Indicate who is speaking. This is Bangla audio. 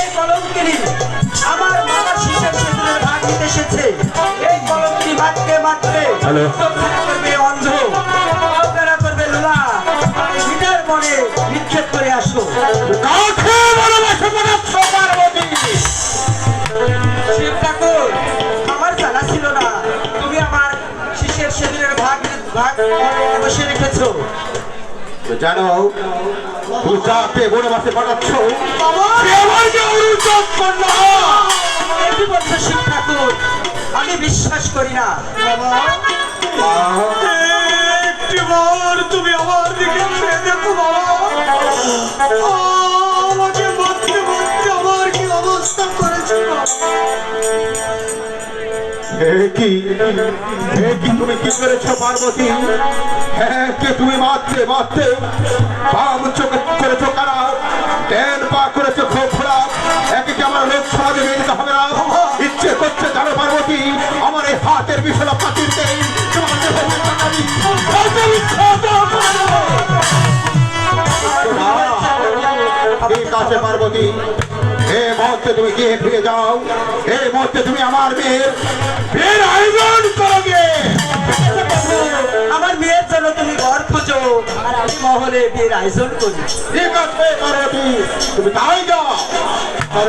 Speaker 1: এই কলঙ্কিনী আমার মামা শিশের সেতুরের ভাগ নিতে এসেছে। এই কলঙ্কিনী মাত্রে মাত্রে করবে অন্ধ। চোখখানা করবে লোলা। গিটার মনে নিক্ষেপ করে আসো আমার জানা ছিল না। তুমি আমার শিশের সেতুরের ভাগ ভাগ বসে রেখেছো।
Speaker 2: জানো পূজাতে বড় বনবাসে পাঠাচ্ছ।
Speaker 1: আমি বিশ্বাস করি না।
Speaker 3: একটি বার তুমি আমার দিকে দেখো বাবা। কি?
Speaker 2: হে কি তুমি কি করেছ, পার্বতী? হ্যাঁ কে তুমি মারতে মারতে? বাম চোখে করেছ কারা? পা করেছ খোখরা একে কি আমার লোক সমাজে মেনে না? ইচ্ছে করছে জানো পার্বতী, আমার এই হাতের বিখ্যাত করে। দেবো। ঠিক পার্বতী মুহূর্তে তুমি গিয়ে ফিরে যাও। এই মুহূর্তে তুমি আমার মেয়ের বিয়ের আয়োজন করো গিয়ে
Speaker 1: আমার মেয়ের জন্য তুমি ঘর খুঁজো আর আমি মহলে বিয়ের আয়োজন করি।
Speaker 2: ঠিক আছে পার্বতী। তুমি তাই যাও।
Speaker 3: ও